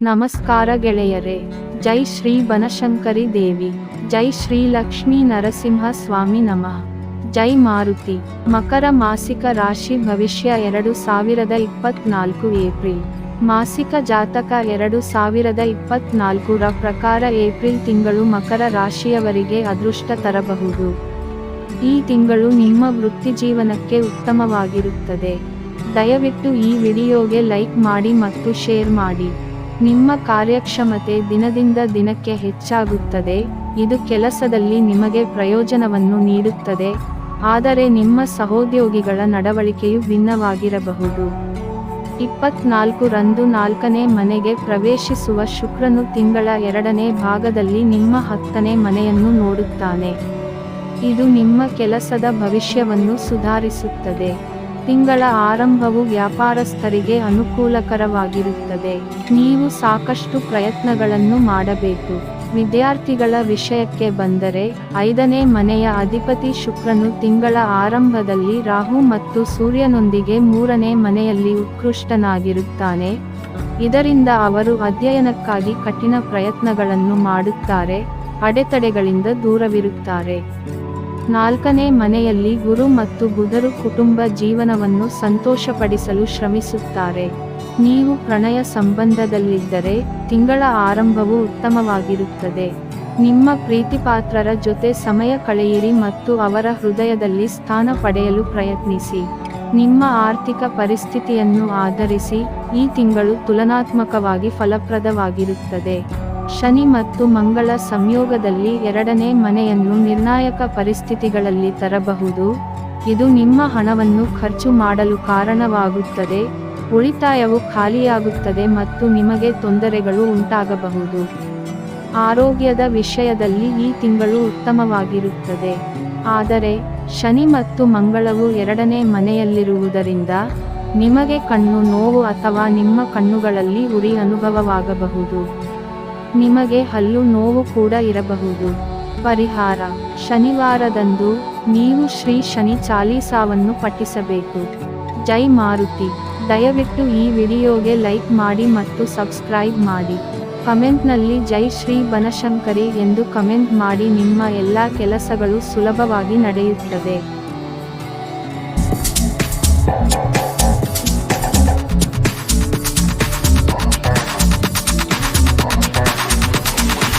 ನಮಸ್ಕಾರ ಗೆಳೆಯರೇ, ಜೈ ಶ್ರೀ ಬನಶಂಕರಿ ದೇವಿ, ಜೈ ಶ್ರೀ ಲಕ್ಷ್ಮೀ ನರಸಿಂಹ ಸ್ವಾಮಿ ನಮಃ. ಜೈ ಮಾರುತಿ, ಮಕರ ಮಾಸಿಕ ರಾಶಿ ಭವಿಷ್ಯ ಎರಡು ಸಾವಿರದ ಇಪ್ಪತ್ನಾಲ್ಕು ಏಪ್ರಿಲ್. ಮಾಸಿಕ ಜಾತಕ ಎರಡು ಸಾವಿರದ ಇಪ್ಪತ್ನಾಲ್ಕರ ಪ್ರಕಾರ ಏಪ್ರಿಲ್ ತಿಂಗಳು ಮಕರ ರಾಶಿಯವರಿಗೆ ಅದೃಷ್ಟ ತರಬಹುದು. ಈ ತಿಂಗಳು ನಿಮ್ಮ ವೃತ್ತಿಜೀವನಕ್ಕೆ ಉತ್ತಮವಾಗಿರುತ್ತದೆ. ದಯವಿಟ್ಟು ಈ ವಿಡಿಯೋಗೆ ಲೈಕ್ ಮಾಡಿ ಮತ್ತು ಶೇರ್ ಮಾಡಿ. ನಿಮ್ಮ ಕಾರ್ಯಕ್ಷಮತೆ ದಿನದಿಂದ ದಿನಕ್ಕೆ ಹೆಚ್ಚಾಗುತ್ತದೆ, ಇದು ಕೆಲಸದಲ್ಲಿ ನಿಮಗೆ ಪ್ರಯೋಜನವನ್ನು ನೀಡುತ್ತದೆ, ಆದರೆ ನಿಮ್ಮ ಸಹೋದ್ಯೋಗಿಗಳ ನಡವಳಿಕೆಯು ಭಿನ್ನವಾಗಿರಬಹುದು. ಇಪ್ಪತ್ನಾಲ್ಕು ರಂದು ನಾಲ್ಕನೇ ಮನೆಗೆ ಪ್ರವೇಶಿಸುವ ಶುಕ್ರನು ತಿಂಗಳ ಎರಡನೇ ಭಾಗದಲ್ಲಿ ನಿಮ್ಮ ಹತ್ತನೇ ಮನೆಯನ್ನು ನೋಡುತ್ತಾನೆ. ಇದು ನಿಮ್ಮ ಕೆಲಸದ ಭವಿಷ್ಯವನ್ನು ಸುಧಾರಿಸುತ್ತದೆ. ತಿಂಗಳ ಆರಂಭವು ವ್ಯಾಪಾರಸ್ಥರಿಗೆ ಅನುಕೂಲಕರವಾಗಿರುತ್ತದೆ. ನೀವು ಸಾಕಷ್ಟು ಪ್ರಯತ್ನಗಳನ್ನು ಮಾಡಬೇಕು. ವಿದ್ಯಾರ್ಥಿಗಳ ವಿಷಯಕ್ಕೆ ಬಂದರೆ, ಐದನೇ ಮನೆಯ ಅಧಿಪತಿ ಶುಕ್ರನು ತಿಂಗಳ ಆರಂಭದಲ್ಲಿ ರಾಹು ಮತ್ತು ಸೂರ್ಯನೊಂದಿಗೆ ಮೂರನೇ ಮನೆಯಲ್ಲಿ ಉತ್ಕೃಷ್ಟನಾಗಿರುತ್ತಾನೆ. ಇದರಿಂದ ಅವರು ಅಧ್ಯಯನಕ್ಕಾಗಿ ಕಠಿಣ ಪ್ರಯತ್ನಗಳನ್ನು ಮಾಡುತ್ತಾರೆ, ಅಡೆತಡೆಗಳಿಂದ ದೂರವಿರುತ್ತಾರೆ. ನಾಲ್ಕನೇ ಮನೆಯಲ್ಲಿ ಗುರು ಮತ್ತು ಬುಧರು ಕುಟುಂಬ ಜೀವನವನ್ನು ಸಂತೋಷಪಡಿಸಲು ಶ್ರಮಿಸುತ್ತಾರೆ. ನೀವು ಪ್ರಣಯ ಸಂಬಂಧದಲ್ಲಿದ್ದರೆ ತಿಂಗಳ ಆರಂಭವು ಉತ್ತಮವಾಗಿರುತ್ತದೆ. ನಿಮ್ಮ ಪ್ರೀತಿಪಾತ್ರರ ಜೊತೆ ಸಮಯ ಕಳೆಯಿರಿ ಮತ್ತು ಅವರ ಹೃದಯದಲ್ಲಿ ಸ್ಥಾನ ಪಡೆಯಲು ಪ್ರಯತ್ನಿಸಿ. ನಿಮ್ಮ ಆರ್ಥಿಕ ಪರಿಸ್ಥಿತಿಯನ್ನು ಆಧರಿಸಿ ಈ ತಿಂಗಳು ತುಲನಾತ್ಮಕವಾಗಿ ಫಲಪ್ರದವಾಗಿರುತ್ತದೆ. ಶನಿ ಮತ್ತು ಮಂಗಳ ಸಂಯೋಗದಲ್ಲಿ ಎರಡನೇ ಮನೆಯನ್ನು ನಿರ್ಣಾಯಕ ಪರಿಸ್ಥಿತಿಗಳಲ್ಲಿ ತರಬಹುದು. ಇದು ನಿಮ್ಮ ಹಣವನ್ನು ಖರ್ಚು ಮಾಡಲು ಕಾರಣವಾಗುತ್ತದೆ. ಉಳಿತಾಯವು ಖಾಲಿಯಾಗುತ್ತದೆ ಮತ್ತು ನಿಮಗೆ ತೊಂದರೆಗಳು ಉಂಟಾಗಬಹುದು. ಆರೋಗ್ಯದ ವಿಷಯದಲ್ಲಿ ಈ ತಿಂಗಳು ಉತ್ತಮವಾಗಿರುತ್ತದೆ. ಆದರೆ, ಶನಿ ಮತ್ತು ಮಂಗಳವು ಎರಡನೇ ಮನೆಯಲ್ಲಿರುವುದರಿಂದ ನಿಮಗೆ ಕಣ್ಣು ನೋವು ಅಥವಾ ನಿಮ್ಮ ಕಣ್ಣುಗಳಲ್ಲಿ ಉರಿ ಅನುಭವವಾಗಬಹುದು. ನಿಮಗೆ ಹಲ್ಲು ನೋವು ಕೂಡ ಇರಬಹುದು. ಪರಿಹಾರ. ಶನಿವಾರದಂದು ನೀವು ಶ್ರೀ ಶನಿ ಚಾಲೀಸಾವನ್ನು ಪಠಿಸಬೇಕು. ಜೈ ಮಾರುತಿ. ದಯವಿಟ್ಟು ಈ ವಿಡಿಯೋಗೆ ಲೈಕ್ ಮಾಡಿ ಮತ್ತು ಸಬ್ಸ್ಕ್ರೈಬ್ ಮಾಡಿ. ಕಮೆಂಟ್ನಲ್ಲಿ ಜೈ ಶ್ರೀ ಬನಶಂಕರಿ ಎಂದು ಕಮೆಂಟ್ ಮಾಡಿ ನಿಮ್ಮ ಎಲ್ಲ ಕೆಲಸಗಳು ಸುಲಭವಾಗಿ ನಡೆಯುತ್ತದೆ.